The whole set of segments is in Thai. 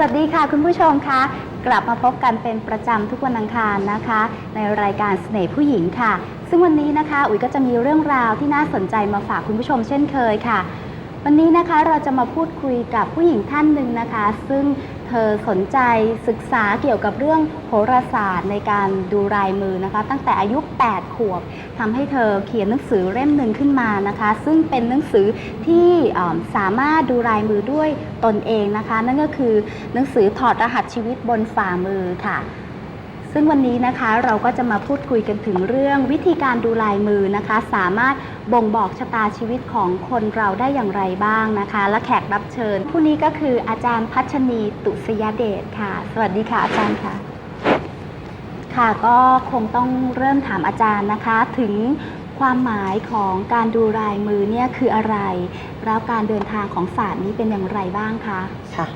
วัสดีค่ะคุณผู้ชมคะกลับมาพบกันเป็นประจำทุกวันอังคารนะคะ ในรายการเสน่ห์ผู้หญิงค่ะ ซึ่งวันนี้นะคะ อุ๋ยก็จะมีเรื่องราวที่น่าสนใจมาฝากคุณผู้ชมเช่นเคยค่ะ วันนี้นะคะเราจะมาพูดคุยกับผู้หญิงท่านหนึ่งนะคะ ซึ่งเธอสนใจศึกษาเกี่ยวกับเรื่องโหราศาสตร์ในการดูลายมือนะคะ ตั้งแต่อายุ 8 ขวบทำให้เธอเขียนหนังสือเล่มหนึ่งขึ้นมานะคะ ซึ่งเป็นหนังสือที่สามารถดูลายมือด้วยตนเองนะคะ นั่นก็คือหนังสือถอดรหัสชีวิตบนฝ่ามือค่ะ ซึ่งวันนี้นะคะเราก็จะมาพูดคุยกันถึงเรื่องวิธีการดูลายมือนะคะ สามารถบ่งบอกชะตาชีวิตของคนเราได้อย่างไรบ้างนะคะ และแขกรับเชิญ ผู้นี้ก็คืออาจารย์พัชนีตุสยเดชค่ะ สวัสดีค่ะอาจารย์ค่ะ ค่ะก็คงต้องเริ่มถามอาจารย์นะคะ ถึงความหมายของการดูลายมือเนี่ยคืออะไร แล้วการเดินทางของศาสตร์นี้เป็นอย่างไรบ้างคะค่ะ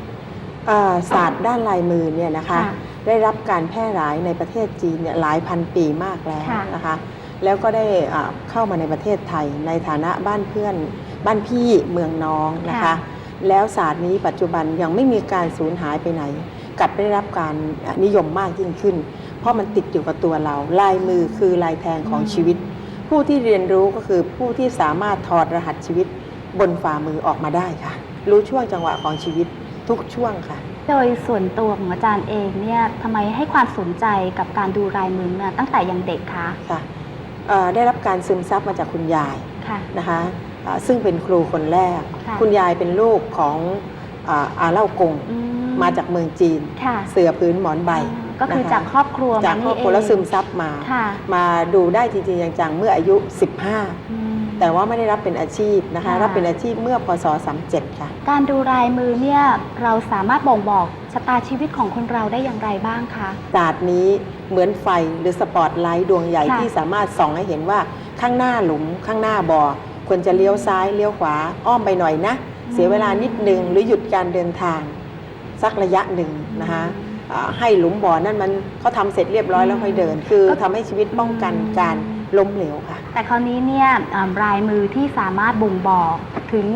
เอ่อศาสตร์ด้านลายมือเนี่ยนะคะค่ะ ได้รับการแพร่หลายในประเทศจีนเนี่ยหลายพันปีมากแล้วค่ะนะคะแล้วก็ได้อ่าเข้ามาในประเทศไทยในฐานะบ้านเพื่อนบ้านพี่เมืองน้องนะคะค่ะแล้วศาสตร์นี้ปัจจุบันยังไม่มีการสูญหายไปไหนกลับได้รับการนิยมมากยิ่งขึ้น เพราะมันติดอยู่กับตัวเรา ลายมือคือลายแทงของอืมชีวิต ผู้ที่เรียนรู้ก็คือผู้ที่สามารถถอดรหัสชีวิตบนฝ่ามือออกมาได้ค่ะ รู้ช่วงจังหวะของชีวิตทุกช่วงค่ะ โดยส่วนตัวของอาจารย์เองเนี่ยทำไมให้ความสนใจกับการดูลายมือเนี่ยตั้งแต่ยังเด็กคะค่ะเอ่อได้รับการซึมซับมาจากคุณยายค่ะนะคะอ่าซึ่งเป็นครูคนแรกค่ะคุณยายเป็นลูกของอาอาเล่ากงอืมาจากเมืองจีนค่ะเสือพื้นหมอนใบ ก็คือนะคะจากครอบครัวจากมาครนี่อบเอครัวงแล้วซึมซับมาค่ะมาดูได้จริงๆจังๆเมื่ออายุอืม15 แต่ว่าไม่ได้รับเป็นอาชีพนะคะ ค่ะ รับเป็นอาชีพเมื่อพศ37ค่ะ การดูลายมือเนี่ยเราสามารถบ่งบอกชะตาชีวิตของคนเราได้อย่างไรบ้างคะ ศาสตร์นี้เหมือนไฟหรือสปอตไลท์ดวงใหญ่ค่ะที่สามารถส่องให้เห็นว่าข้างหน้าหลุมข้างหน้าบ่อควรจะเลี้ยวซ้ายเลี้ยวขวาอ้อมไปหน่อยนะเสียเวลานิดนึงหรือหยุดการเดินทาง สักระยะหนึ่งนะคะอ่าให้หลุมบ่อนั่นมันเขาทำเสร็จเรียบร้อยแล้วค่อยเดิน คือก็ทำให้ชีวิตป้องกันการล้มเหลวค่ะ แต่คราวนี้เนี่ยอ่าลายมือที่สามารถบ่งบอกถึง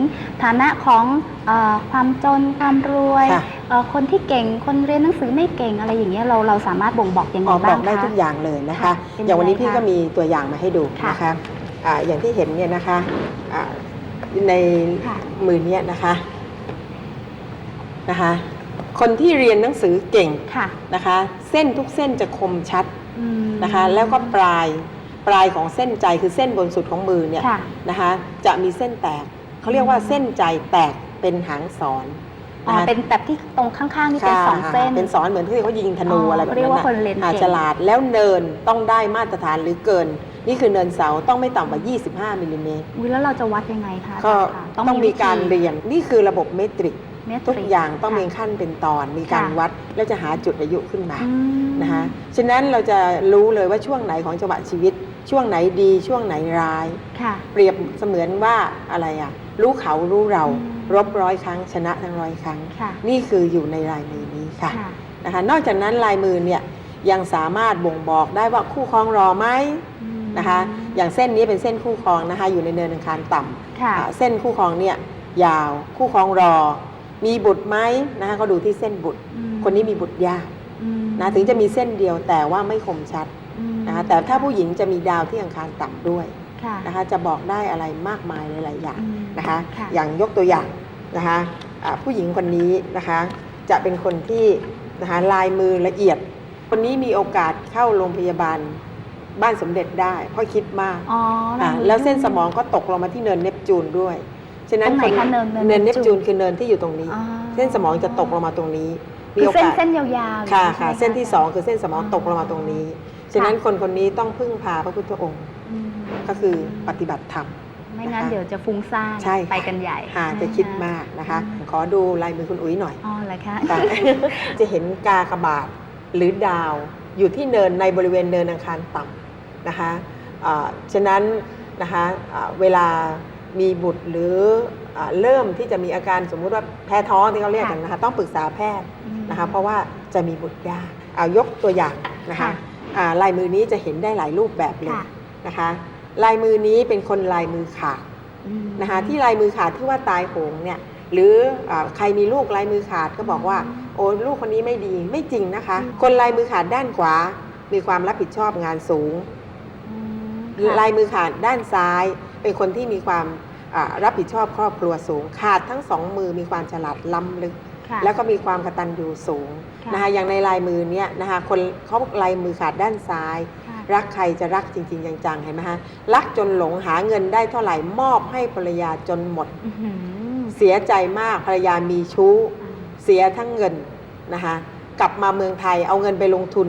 ฐานะของเออความจนความรวยค่ะเอ่อคนที่เก่งคนเรียนหนังสือไม่เก่งอะไรอย่างเงี้ยเราเราสามารถบ่งบอกยังไงออกบบ้าองกได้คะทุกอย่างเลยนะคะค่ะเป็นอย่างวันนี้ยังไงพี่คะก็มีตัวอย่างมาให้ดูค่ะนะคะอ่าอย่างที่เห็นเนี่ยนะคะอ่าในค่ะมือเนี้ยนะคะนะคะ คนที่เรียนหนังสือเก่งค่ะนะคะ เส้นทุกเส้นจะคมชัดอืมนะคะ แล้วก็ปลาย ปลายของเส้นใจคือเส้นบนสุดของมือเนี่ยค่ะนะคะจะมีเส้นแตกเขาเรียกว่าเส้นใจแตกเป็นหางสอนอ๋อนะคะเป็นแบบที่ตรงข้างๆนี่เป็นค่ะสองเส้น เป็นสอนเหมือนที่เขายิงธนูอ๋อออะไรแบบเรียนั้กนว่าคนเรียนอ่าเก่งฉลาดแล้วเนินต้องได้มาตรฐานหรือเกิน นี่คือเนินเสาต้องไม่ต่ำกว่า 25มิลลิเมตรอุ๊ยแล้วเราจะวัดยังไงคะก็อาจารย์คะต้องมีการเรียนนี่คือระบบเมตริก เมตรทุกอย่างต้องมีค่ะขั้นเป็นตอน มีการค่ะ วัดแล้วจะหาจุดอายุขึ้นมาอืมนะคะฉะนั้นเราจะรู้เลยว่าช่วงไหนของจังหวะชีวิต ช่วงไหนดีช่วงไหนร้าย ค่ะ เปรียบเสมือนว่าอะไรอะรู้เขารู้เราอืม รบร้อยครั้งชนะทั้งร้อยครั้ง ค่ะ นี่คืออยู่ในลายมือนี้ค่ะค่ะ นะคะนอกจากนั้นลายมือเนี่ยยังสามารถบ่งบอกได้ว่าคู่ครองรอไหมอืมนะคะ อย่างเส้นนี้เป็นเส้นคู่ครองนะคะ อยู่ในเนินอังคารต่ำ ค่ะ อ่าเส้นคู่ครองเนี่ยยาวคู่ครองรอ มีบุตรไหมนะคะเขาดูที่เส้นบุตรอืมคนนี้มีบุตรยากอืมนะถึงจะมีเส้นเดียวแต่ว่าไม่คมชัดอืม นะคะแต่ถ้าผู้หญิงจะมีดาวที่อังคารต่ำด้วยค่ะนะคะจะบอกได้อะไรมากมายหลาย ๆ อย่างอืมนะคะค่ะอย่างยกตัวอย่างนะคะอ่าผู้หญิงคนนี้นะคะจะเป็นคนที่นะคะลายมือละเอียด คนนี้มีโอกาสเข้าโรงพยาบาลบ้านสมเด็จได้เพราะคิดมากอ๋ออ่าราแล้วเส้นสมองก็ตกลงมาที่เนินเนปจูนด้วยฉะนั้นตรงไหนคนคะเนินเนินเนินเนเนปปจูจูนนคือเนินที่อยู่ตรงนี้อ๋อเส้นสมองจะตกลงมาตรงนี้มีคือโอเส้นกาสเส้นยาวๆค่ะใช่ไหมค่ะเส้นที่สองคือเส้นสมองอ๋อตกลงมาตรงนี้ ฉะนั้นคนคนนี้ต้องพึ่งพาพระพุทธองค์อืมก็คือปฏิบัติธรรมไม่งั้นนะคะเดี๋ยวจะฟุ้งซ่านใช่ค่ะไปกันใหญ่หาจะคิดมากนะคะ ขอดูลายมือคุณอุ๋ยหน่อยอ๋อเหรอคะค่ะจะเห็นกากบาทหรือดาวอยู่ที่เนินในบริเวณเนินอังคารต่ำนะคะอ่าฉะนั้นนะคะอ่าเวลามีบุตรหรืออ่าเริ่มที่จะมีอาการสมมุติว่าแพ้ท้องที่เขาเรียกกันนะคะต้องปรึกษาแพทย์อืมนะคะเพราะว่าจะมีบุตรยากเอายกตัวอย่างนะคะค่ะอ่า ลายมือนี้จะเห็นได้หลายรูปแบบเลยค่ะนะคะ ลายมือนี้เป็นคนลายมือขาดอืมนะคะที่ลายมือขาดที่ว่าตายโหงเนี่ยหรืออาใครมีลูกลายมือขาดก็บอกว่า โอ้ลูกคนนี้ไม่ดีไม่จริงนะคะ คนลายมือขาดด้านขวา มีความรับผิดชอบงานสูงอืมค่ะลายมือขาดด้านซ้าย เป็นคนที่มีความอ่ารับผิดชอบครอบครัวสูง ขาดทั้งสองมือมีความฉลาดล้ำลึก ค่ะแล้วก็มีความกตัญญูสูงค่ะนะคะอย่างในลายมือเนี้ยนะคะคนเขาลายมือขาดด้านซ้าย ค่ะ รักใครจะรักจริง ๆ จังๆเห็นไหมฮะรักจนหลงหาเงินได้เท่าไหร่มอบให้ภรรยาจนหมด อื้อหือเสียใจมากภรรยามีชู้ เสียทั้งเงินนะคะกลับมาเมืองไทยเอาเงินไปลงทุน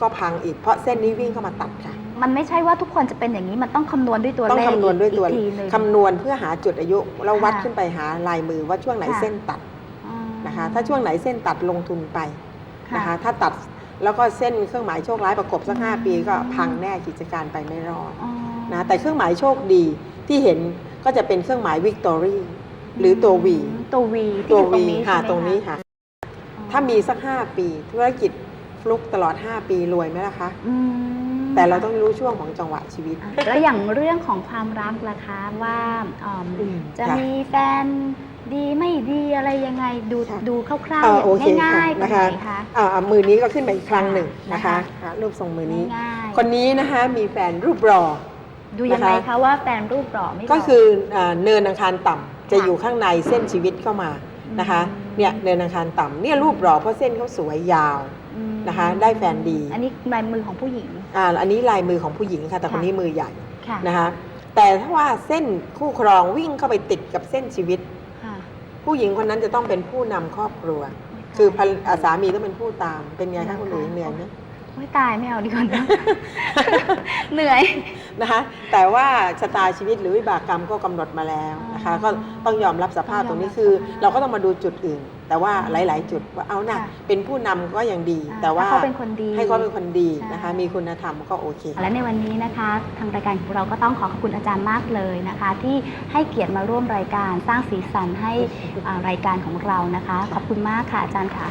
ก็พังอีกเพราะเส้นนี้วิ่งเข้ามาตัดค่ะ มันไม่ใช่ว่าทุกคนจะเป็นอย่างนี้มันต้องคำนวณด้วยตัวต้องเลขคำนวณด้วยตัวอีกทีหนึ่ง คำนวณเพื่อหาจุดอายุเราวัดค่ะขึ้นไปหาลายมือว่าช่วงไหนค่ะ เส้นตัดอ๋อ นะคะ ถ้าช่วงไหนเส้นตัดลงทุนไปค่ะนะคะ ถ้าตัดแล้วก็เส้นเครื่องหมายโชคร้ายประกบสักห้าอืมปีก็พังแน่กิจการไปไม่รอดอ๋อนะแต่เครื่องหมายโชคดีที่เห็นก็จะเป็นเครื่องหมายวิกตอรี่หรือตัววีตัววีตัวที่อยู่วีตรงนี้ค่ะใช่ไหมตรงนี้คะค่ะอ๋อถ้ามีสัก5ปี ธุรกิจฟลุกตลอด5ปีรวยไหมล่ะคะอืม แต่เราต้องรู้ช่วงของจังหวะชีวิตอะแล้วอย่างเรื่องของความรักล่ะคะว่าอืมอืมจะค่ะมีแฟนดีไม่ดีอะไรยังไงดูค่ะดูคร่าวอ่าๆโอเคง่ายๆค่ะตรงไหนคะอ่าอ่ามือนี้ก็ขึ้นไปอีกครั้งหนึ่งนะนะคะคะอะรูปทรงมือนี้ง่ายๆคนนี้นะคะมีแฟนรูปรอดูยังไงนะคะคะว่าแฟนรูปหล่อไม่หล่ก็คืออ่าเนินอังคารต่ำจะอยู่ข้างในเส้นชีวิตเข้ามานะคะอืมเนี่ยเนินอังคารต่ำเนี่ยรูปรอเพราะเส้นเขาสวยยาวอืม นะคะ ได้แฟนดี อันนี้ลายมือของผู้หญิงอ่าอันนี้ลายมือของผู้หญิงค่ะ แต่ค่ะคนนี้มือใหญ่ค่ะนะคะ แต่ถ้าว่าเส้นคู่ครองวิ่งเข้าไปติดกับเส้นชีวิตค่ะผู้หญิงคนนั้นจะต้องเป็นผู้นำครอบครัว คือภรรอ่าสามีต้องเป็นผู้ตามเป็นไงคะคุณหลุยเหนื่อยไหม โอ้ยตายไม่เอาดีกว่านะ เหนื่อย นะคะแต่ว่าชะตาชีวิตหรือวิบากกรรมก็กำหนดมาแล้วนะคะอ๋อก็ต้องยอมรับสภาพต้องยอมตรงนี้คือรับสภาพเราก็ต้องมาดูจุดอื่น แต่ว่าหลาย ๆ จุดว่าเอานะค่ะเป็นผู้นำก็ยังดี อ่าแต่ว่าถ้าเขาเป็นคนดีให้เขาเป็นคนดีใช่ นะคะมีคุณธรรมก็โอเค และในวันนี้นะคะ ทางรายการของเราก็ต้องขอขอบคุณอาจารย์มากเลยนะคะ ที่ให้เกียรติมาร่วมรายการสร้างสีสันให้อ่ารายการของเรานะคะ ขอบคุณมากค่ะอาจารย์ค่ะ